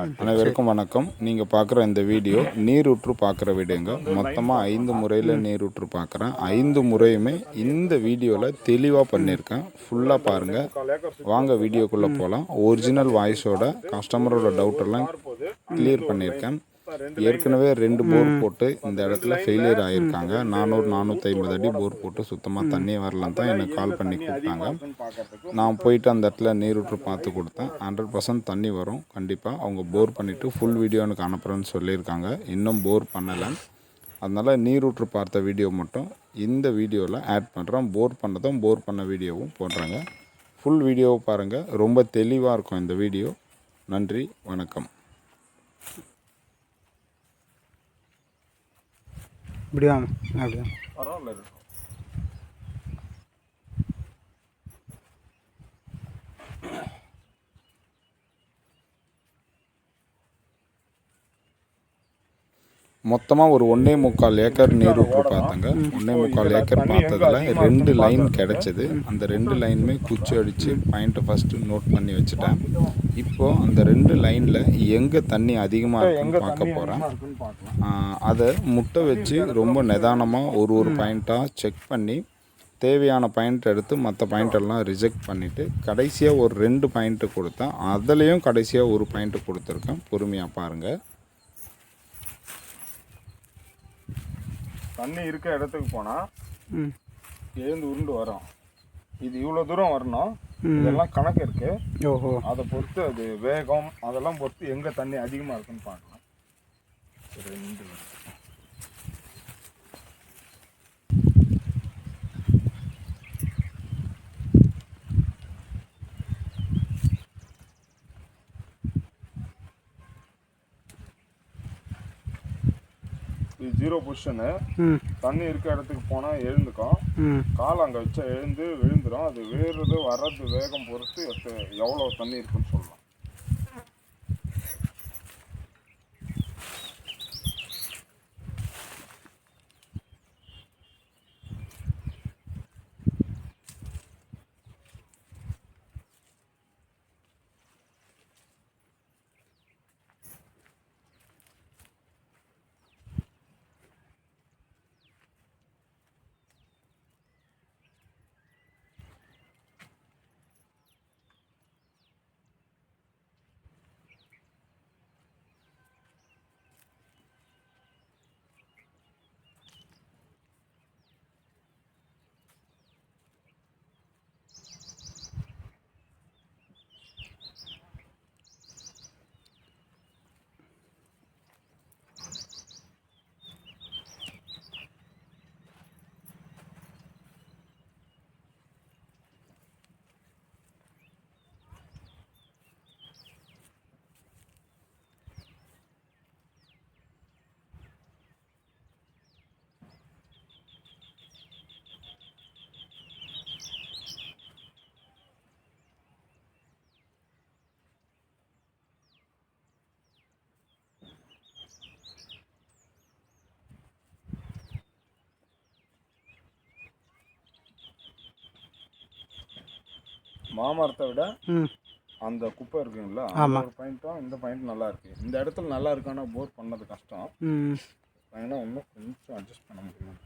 அனைவருக்கும் வணக்கம். நீங்கள் பார்க்குற இந்த வீடியோ நீரூற்று பார்க்குற வீடியோங்க. மொத்தமாக ஐந்து முறையில் நீரூற்று பார்க்குறேன். ஐந்து முறையுமே இந்த வீடியோவில் தெளிவாக பண்ணியிருக்கேன். ஃபுல்லாக பாருங்கள் வாங்க வீடியோக்குள்ளே போகலாம் ஒரிஜினல் வாய்ஸோட கஸ்டமரோட டவுட்டெல்லாம் கிளியர் பண்ணியிருக்கேன். ஏற்கனவே ரெண்டு போர் போட்டு இந்த இடத்துல ஃபெயிலியர் ஆகியிருக்காங்க நானூறு நானூற்றி ஐம்பது அடி போர் போட்டு சுத்தமாக தண்ணி வரலாம் தான் எனக்கு கால் பண்ணி கொடுத்தாங்க. நான் போயிட்டு அந்த இடத்துல நீரூற்று பார்த்து கொடுத்தேன். ஹண்ட்ரட் பர்சன்ட் தண்ணி வரும். கண்டிப்பாக அவங்க போர் பண்ணிவிட்டு ஃபுல் வீடியோ எனக்கு அனுப்புகிறேன்னு சொல்லியிருக்காங்க. இன்னும் போர் பண்ணலை. அதனால் நீரூற்று பார்த்த வீடியோ மட்டும் இந்த வீடியோவில் ஆட் பண்ணுறேன் போர் பண்ணதும் போர் பண்ண வீடியோவும் போடுறாங்க. ஃபுல் வீடியோவை பாருங்கள் ரொம்ப தெளிவாக இருக்கும் இந்த வீடியோ நன்றி வணக்கம். இப்படி இப்படியா அப்படியா பரவாயில்ல மொத்தமாக ஒரு ஒன்றே முக்கால் ஏக்கர் நீரூற்று பார்த்தங்க ஒன்றே முக்கால் ஏக்கர் பார்த்ததுல ரெண்டு லைன் கிடைச்சது. அந்த ரெண்டு லைனுமே குச்சி அடித்து பாயிண்ட்டை ஃபஸ்ட்டு நோட் பண்ணி வச்சுட்டேன். இப்போது அந்த ரெண்டு லைனில் எங்கே தண்ணி அதிகமாக இருக்குன்னு பார்க்க போகிறேன் அதை முட்டை வச்சு ரொம்ப நிதானமாக ஒரு ஒரு பாயிண்ட்டாக செக் பண்ணி தேவையான பாயிண்ட் எடுத்து மற்ற பாயிண்ட் எல்லாம் ரிஜெக்ட் பண்ணிவிட்டு கடைசியாக ஒரு ரெண்டு பாயிண்ட்டு கொடுத்தேன். அதுலேயும் கடைசியாக ஒரு பாயிண்ட்டு கொடுத்துருக்கேன். பொறுமையாக பாருங்கள் தண்ணி இருக்க இடத்துக்கு போனால் எழுந்து உருண்டு வரும். இது இவ்வளோ தூரம் வரணும். இதெல்லாம் கணக்கு இருக்கு. ஓஹோ. அதை பொறுத்து அது வேகம் அதெல்லாம் பொறுத்து எங்கே தண்ணி அதிகமாக இருக்குன்னு பார்க்கலாம். ரெண்டு ஜீரோ பொசிஷனு தண்ணி இருக்க இடத்துக்கு போனால் எழுந்துக்கும். கால் அங்கே வச்சா எழுந்து விழுந்துடும் அது வேறுறது வர்றது வேகம் பொறுத்து எவ்வளோ தண்ணி இருக்குன்னு சொல்லலாம் மாமரத்தை விட அந்த குப்பை இருக்குங்களா? ஒரு பாயிண்ட்டும் இந்த பாயிண்ட் நல்லா இருக்கு. இந்த இடத்துல நல்லா இருக்கானா போர் பண்ணது கஷ்டம். ஏன்னா இன்னும் கொஞ்சம் அட்ஜஸ்ட் பண்ண முடியும்.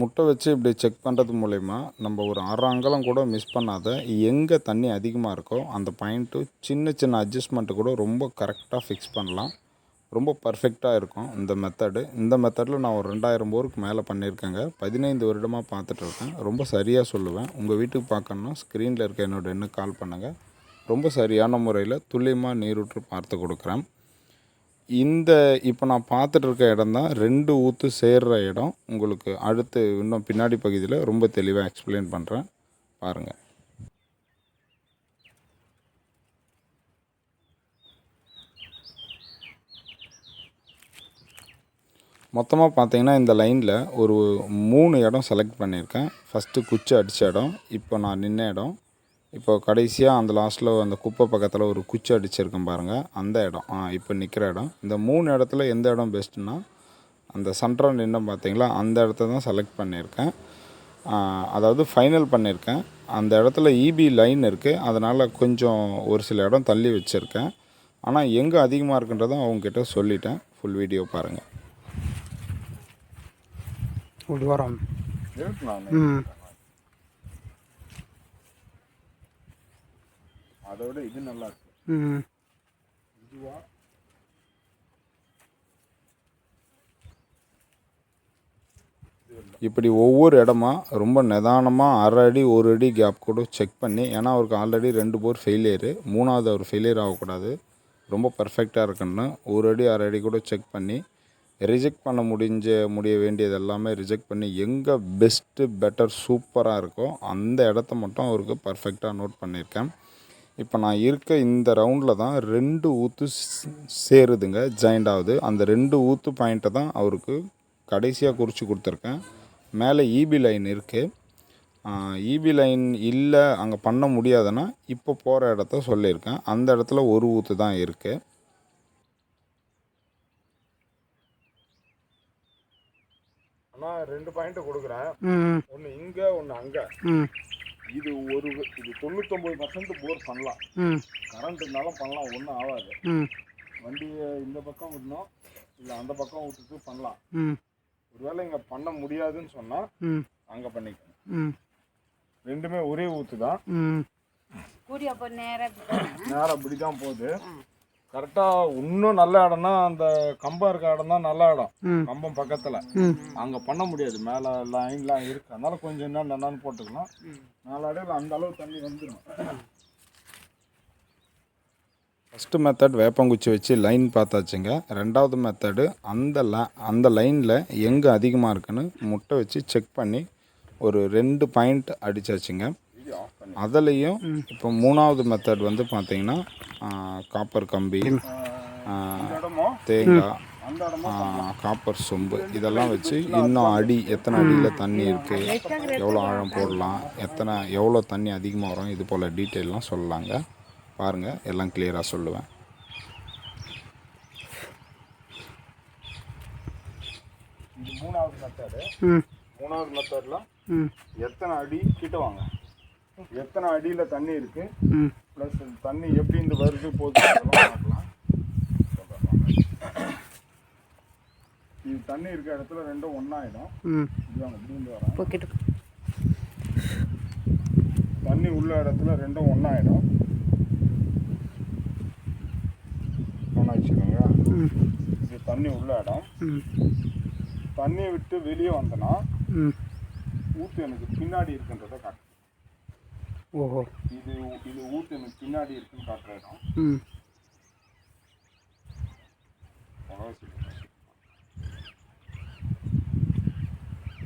முட்டை வச்சு இப்படி செக் பண்ணுறது மூலயமா நம்ம ஒரு அரை அங்கலம் கூட மிஸ் பண்ணாத எங்கே தண்ணி அதிகமாக இருக்கோ அந்த பாயிண்ட்டு சின்ன சின்ன அட்ஜஸ்ட்மெண்ட்டு கூட ரொம்ப கரெக்டாக ஃபிக்ஸ் பண்ணலாம். ரொம்ப பர்ஃபெக்டாக இருக்கும் இந்த மெத்தடு இந்த மெத்தடில் நான் ஒரு ரெண்டாயிரம் போருக்கு மேலே பண்ணியிருக்கேங்க. பதினைந்து வருடமாக பார்த்துட்டு இருக்கேன். ரொம்ப சரியாக சொல்லுவேன். உங்கள் வீட்டுக்கு பார்க்கணுன்னா ஸ்க்ரீனில் இருக்க என்னோட எண்ணுக்கு கால் பண்ணுங்கள் ரொம்ப சரியான முறையில் துல்லியமாக நீரூற்று பார்த்து கொடுக்குறேன். இந்த இப்போ நான் பார்த்துட்டு இருக்க இடம் தான் ரெண்டு ஊற்று சேர்ற இடம். உங்களுக்கு அடுத்து இன்னும் பின்னாடி பகுதியில் ரொம்ப தெளிவாக எக்ஸ்பிளைன் பண்ணுறேன் பாருங்கள் மொத்தமாக பார்த்தீங்கன்னா இந்த லைனில் ஒரு மூணு இடம் செலக்ட் பண்ணியிருக்கேன். ஃபஸ்ட்டு குச்சி அடித்த இடம் இப்போ நான் நின்ன இடம். இப்போ கடைசியாக அந்த லாஸ்ட்டில் அந்த குப்பை பக்கத்தில் ஒரு குச்சி அடிச்சிருக்கேன் பாருங்கள் அந்த இடம். ஆ இப்போ நிற்கிற இடம். இந்த மூணு இடத்துல எந்த இடம் பெஸ்ட்டுன்னா அந்த சென்டராக நின்று பார்த்தீங்களா அந்த இடத்த தான் செலக்ட் பண்ணியிருக்கேன். அதாவது ஃபைனல் பண்ணியிருக்கேன். அந்த இடத்துல இபி லைன் இருக்குது அதனால் கொஞ்சம் ஒரு சில இடம் தள்ளி வச்சுருக்கேன். ஆனால் எங்கே அதிகமாக இருக்குன்றதை அவங்கக்கிட்ட சொல்லிட்டேன். ஃபுல் வீடியோ பாருங்கள் வரோம் இருக்கு நான் ம் அதை விட இது நல்லா இருக்கு ம். இதுவா? இப்படி ஒவ்வொரு இடமா ரொம்ப நிதானமாக அரை அடி ஒரு அடி கேப் கூட செக் பண்ணி ஏன்னா அவருக்கு ஆல்ரெடி ரெண்டு போர் ஃபெயிலியரு மூணாவது அவர் ஃபெயிலியர் ஆகக்கூடாது. ரொம்ப பர்ஃபெக்டாக இருக்குன்னு ஒரு அடி அரை அடி கூட செக் பண்ணி ரிஜெக்ட் பண்ண முடிஞ்ச முடிய வேண்டியது எல்லாமே ரிஜெக்ட் பண்ணி எங்கே பெஸ்ட்டு பெட்டர் சூப்பராக இருக்கோ அந்த இடத்த மட்டும் அவருக்கு பர்ஃபெக்டாக நோட் பண்ணியிருக்கேன் இப்போ நான் இருக்க இந்த ரவுண்டில் தான் ரெண்டு ஊற்று சேருதுங்க ஜாயிண்ட் ஆகுது. அந்த ரெண்டு ஊற்று பாயிண்ட்டை தான் அவருக்கு கடைசியாக குறித்து கொடுத்துருக்கேன். மேலே இபி லைன் இருக்குது இபி லைன் இல்லை அங்கே பண்ண முடியாதுன்னா இப்போ போகிற இடத்த சொல்லியிருக்கேன். அந்த இடத்துல ஒரு ஊற்று தான் இருக்குது ஆனால் ரெண்டு பாயிண்ட் கொடுக்குறேன். ம் ஒன்று இங்கே ஒன்று அங்கே. ம். இது ஒரு இது தொண்ணூத்தொம்பது பர்சன்ட் போர் பண்ணலாம். ம். கரண்ட் இருந்தாலும் பண்ணலாம் ஒன்றும் ஆகாது. ம். வண்டியை இந்த பக்கம் விடணும் இல்லை அந்த பக்கம் விட்டுட்டு பண்ணலாம். ம். ஒருவேளை இங்கே பண்ண முடியாதுன்னு சொன்னால் ம். அங்கே பண்ணிக்கணும் ம். ரெண்டுமே ஒரே ஊற்று தான் நேரம் அப்படி தான் போகுது. கரெக்டாக இன்னும் நல்ல இடம்னா அந்த கம்பம் இருக்க இடம் தான் நல்ல இடம். கம்பம் பக்கத்தில். அங்கே பண்ண முடியாது. மேலே லைன்லாம் இருக்கு. அதனால கொஞ்சம் என்ன என்னன்னு போட்டுக்கலாம். நாலடைவில் அந்த அளவு தண்ணி வந்துடும் ஃபஸ்ட்டு மெத்தட் வேப்பங்குச்சி வச்சு லைன் பார்த்தாச்சுங்க. ரெண்டாவது மெத்தடு அந்த ல அந்த லைனில் எங்கே அதிகமாக இருக்குன்னு முட்டை வச்சு செக் பண்ணி ஒரு ரெண்டு பாயிண்ட் அடிச்சாச்சுங்க. அதுலேயும் இப்போ மூணாவது மெத்தட் வந்து பார்த்தீங்கன்னா காப்பர் கம்பி தேங்காய் காப்பர் சொம்பு. இதெல்லாம் வச்சு இன்னும் அடி எத்தனை அடியில் தண்ணி இருக்குது எவ்வளோ ஆழம் போடலாம் எத்தனை எவ்வளோ தண்ணி அதிகமாக வரும் இது போல் டீட்டெயிலாம் சொல்லலாங்க பாருங்கள் எல்லாம் கிளியராக சொல்லுவேன். இது மூணாவது மெத்தடு மூணாவது மெத்தடில் எத்தனை அடி கிட்ட வாங்க? எத்தனை அடியில் தண்ணி இருக்கு? ப்ளஸ் தண்ணி எப்படி இந்த வருது போகுது பார்க்கலாம். இது தண்ணி இருக்க இடத்துல ரெண்டும் ஒன்றாயிடும் இப்படி தண்ணி உள்ள இடத்துல ரெண்டும் ஒன்றாயிடும் ஒன்றா வச்சுக்கோங்க. ம். இது தண்ணி உள்ள இடம். தண்ணியை விட்டு வெளியே வந்தனா ஊத்து எனக்கு பின்னாடி இருக்குன்றதை காட்டு. ஓஹோ. இது இது எனக்கு பின்னாடி இருக்குன்னு காட்டுற இடம். ம்.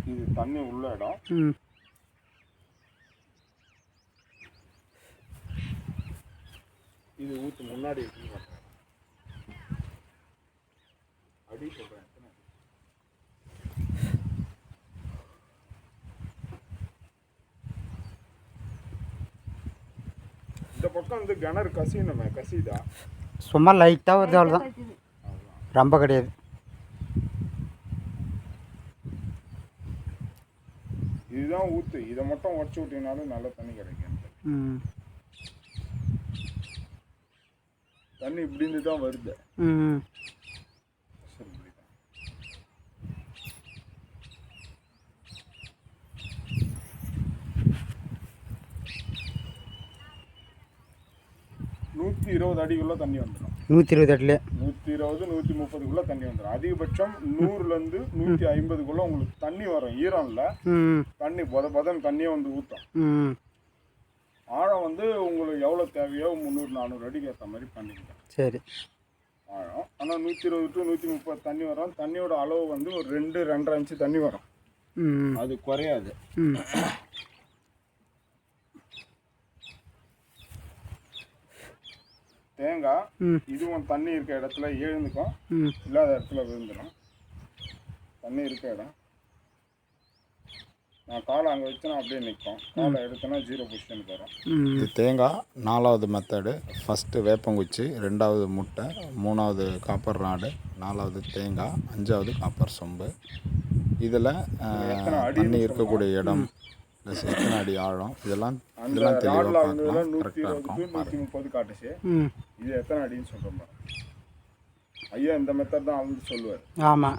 இது தண்ணி உள்ள இடம். ம். இது ஊத்து முன்னாடி இருக்குன்னு காட்டுற இடம். அடி சொல்றேன் எத்தனை அடி? இந்த பக்கம் வந்து கிணறு கசியணுமே கசிதா சும்மா லைட்டாக வருது அவ்வளோதான் ரொம்ப கிடையாது. இதுதான் ஊத்து. இதை மட்டும் உடச்சு விட்டீங்கனாலும் நல்ல தண்ணி கிடைக்கும் தண்ணி இப்படி இருந்து தான் வருது. ம் சரி இப்படிதான். நூற்றி இருபது அடிக்குள்ள தண்ணி வந்துடும் நூற்றி இருபது அடிலே நூற்றி இருபது நூற்றி முப்பதுக்குள்ள தண்ணி வந்துடும் அதிகபட்சம் நூறுலேருந்து நூற்றி ஐம்பதுக்குள்ள உங்களுக்கு தண்ணி வரும். ஈரம் இல்லை தண்ணி பொத பொதன்னு தண்ணியே வந்து ஊற்றும் ஆழம் வந்து உங்களுக்கு எவ்வளோ தேவையோ முந்நூறு நானூறு அடிக்கு ஏற்ற மாதிரி பண்ணிக்கலாம். சரி. ஆழம். ஆனால் நூற்றி இருபது டு நூற்றி முப்பது தண்ணி வரும். தண்ணியோட அளவு வந்து ஒரு ரெண்டு ரெண்டரை இன்ச்சு தண்ணி வரும். அது குறையாது. தேங்காய் இதுவும் தண்ணி இருக்க இடத்துல எழுந்துக்கும். இல்லாத இடத்துல விழுந்துடும் தண்ணி இருக்க இடம். நான் காலை அங்கே வச்சேன்னா அப்படியே நிற்கும் காலை எடுத்தேன்னா ஜீரோ பொசிஷனுக்கு வரும். இது தேங்காய் நாலாவது மெத்தடு ஃபஸ்ட்டு வேப்பங்குச்சி ரெண்டாவது முட்டை மூணாவது காப்பர் ராடு நாலாவது தேங்காய் அஞ்சாவது காப்பர் சொம்பு. இதில் தண்ணி இருக்கக்கூடிய இடம். ப்ளஸ் எத்தனை அடி ஆழம்? இதெல்லாம் அந்த ராட்ல பார்க்கலாம். நூற்றி கரெக்டாக இருபது டு இருக்கும் நூற்றி முப்பது காட்டுச்சு. ம். இது எத்தனை அடின்னு சொல்கிறோம் ஐயா இந்த மெத்தட் தான் அளந்து சொல்லுவார். ஆமாம்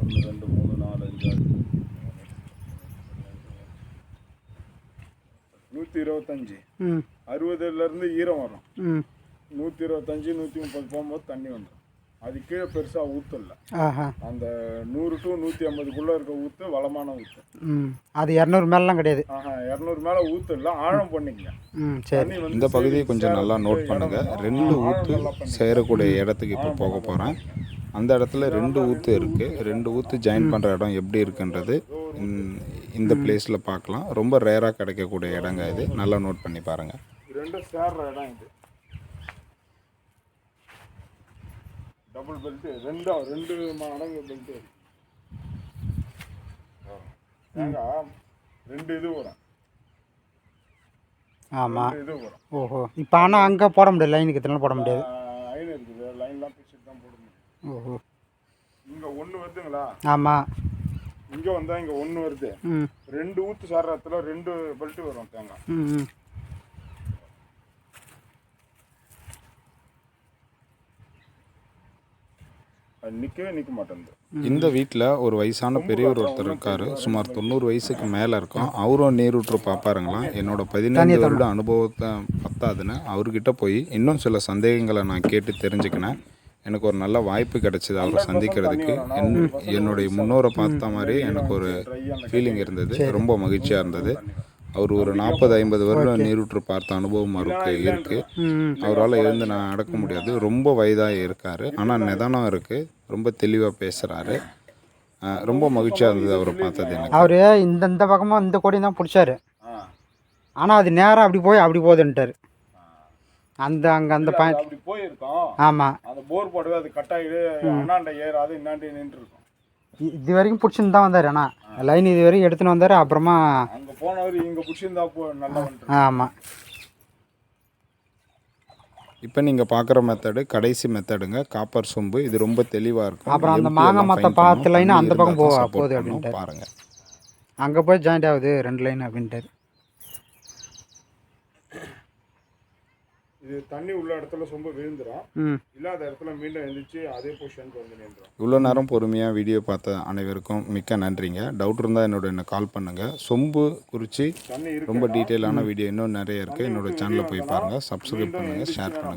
ஒன்று ரெண்டு மூணு நாலு அஞ்சு நூற்றி இருபத்தஞ்சி. அறுபதுலேருந்து ஈரம் வரும். நூற்றி இருபத்தஞ்சி நூற்றி முப்பது போகும்போது தண்ணி வந்துடும் அது கீழே பெருசாக ஊற்றல ஆஹா. அந்த நூறு டு நூற்றி ஐம்பதுக்குள்ளே இருக்க ஊற்று வளமான ஊற்று ம். அது இரநூறு மேலாம் கிடையாது. இரநூறு மேலே ஊற்றல ஆழம் பண்ணிக்கங்க. ம் சரி. இந்த பகுதியை கொஞ்சம் நல்லா நோட் பண்ணுங்கள். ரெண்டு ஊற்று. சேரக்கூடிய இடத்துக்கு இப்போ போக போகிறேன் அந்த இடத்துல ரெண்டு ஊற்று இருக்குது ரெண்டு ஊற்று ஜாயின் பண்ணுற இடம் எப்படி இருக்குன்றது இந்த- இந்த பிளேஸில் பார்க்கலாம். ரொம்ப ரேராக கிடைக்கக்கூடிய இடங்க இது. நல்லா நோட் பண்ணி பாருங்கள் ரெண்டும் சேர்ற இடம் இது. டபுள் பெல்ட் ரெண்டும் ரெண்டு மடங்கு பெல்ட் தேங்காய் ரெண்டு இது வரும். ஆமாம் இது வரும். ஓஹோ. இப்போ ஆனால் அங்கே போட முடியாது லைனுக்கு இத்தனை போட முடியாது. லைன் இருக்குது. லைன்லாம் பிடிச்சிட்டு தான் போட முடியும். ஓஹோ. இங்கே ஒன்று வருதுங்களா? ஆமாம் இங்கே வந்தால் இங்கே ஒன்று வருது. ரெண்டு ஊற்று சேர்ற இடத்துல ரெண்டு பெல்ட் வரும் தேங்காய். ம். நிற்கவே நிற்க மாட்டேங்குது இந்த வீட்டில் ஒரு வயசான பெரியவர் ஒருத்தர் இருக்கார். சுமார் தொண்ணூறு வயசுக்கு மேலே இருக்கும். அவரும் நீரூற்று பார்ப்பாருங்களாம் என்னோட பதினைந்து வருட அனுபவத்தை பத்தாதுன்னு அவர்கிட்ட போய் இன்னும் சில சந்தேகங்களை நான் கேட்டு தெரிஞ்சுக்கினேன். எனக்கு ஒரு நல்ல வாய்ப்பு கிடைச்சிது அவரை சந்திக்கிறதுக்கு. என் என்னுடைய முன்னோரை பார்த்த மாதிரி எனக்கு ஒரு ஃபீலிங் இருந்தது. ரொம்ப மகிழ்ச்சியாக இருந்தது. அவர் ஒரு நாற்பது ஐம்பது வருடம் நீரூற்று பார்த்த அனுபவம் அவருக்கு இருக்குது ம் அவரால் எழுந்து நான் நடக்க முடியாது. ரொம்ப வயதாக இருக்கார். ஆனால் நிதானம் இருக்குது ரொம்ப தெளிவாக பேசுகிறாரு ரொம்ப மகிழ்ச்சியாக இருந்தது அவரை பார்த்தது எனக்கு. அவர் இந்த இந்த பக்கமாக இந்த கொடி தான் பிடிச்சாரு. ஆனால் அது நேராக அப்படி போய் அப்படி போகுதுன்ட்டார். அந்த அங்கே அந்த பாயிண்ட். போயிருக்கோம். ஆமாம் அந்த போர் போடவே அது கட்டாயிடு அண்ணாண்ட ஏறாது இன்னாண்டி நின்று இருக்கும் இது வரைக்கும் பிடிச்சின்னு தான் வந்தார் ஆனால் லைன் இது வரைக்கும் எடுத்துன்னு வந்தார் அப்புறமா அங்க போனவர் இங்க பிடிச்சிருந்தா போ நல்லா ஆமாம் இப்போ நீங்கள் பார்க்குற மெத்தடு கடைசி மெத்தடுங்க காப்பர் சொம்பு. இது ரொம்ப தெளிவாக இருக்கும். அப்புறம் அந்த மாங்காய் மத்த பார்த்த தண்ணி அந்த பக்கம் போகுது. அப்படின்ட்டு. பாருங்க. அங்கே போய் ஜாயிண்ட் ஆகுது ரெண்டு லைன் அப்படின்ட்டார். இது தண்ணி உள்ள இடத்துல சொம்ப விழுந்துரும். ம். இல்லாத இடத்துல மீண்டும் எழுந்திரிச்சு அதே பொசிஷனுக்கு வந்து நின்றுடும் இவ்வளோ நேரம் பொறுமையாக வீடியோ பார்த்த அனைவருக்கும் மிக்க நன்றிங்க. டவுட் இருந்தால் என்னோட என்ன கால் பண்ணுங்கள் சொம்பு குறித்து ரொம்ப டீட்டெயிலான வீடியோ இன்னும் நிறைய இருக்குது என்னோட சேனலில் போய் பாருங்கள் சப்ஸ்கிரைப் பண்ணுங்கள் ஷேர் பண்ணுங்கள்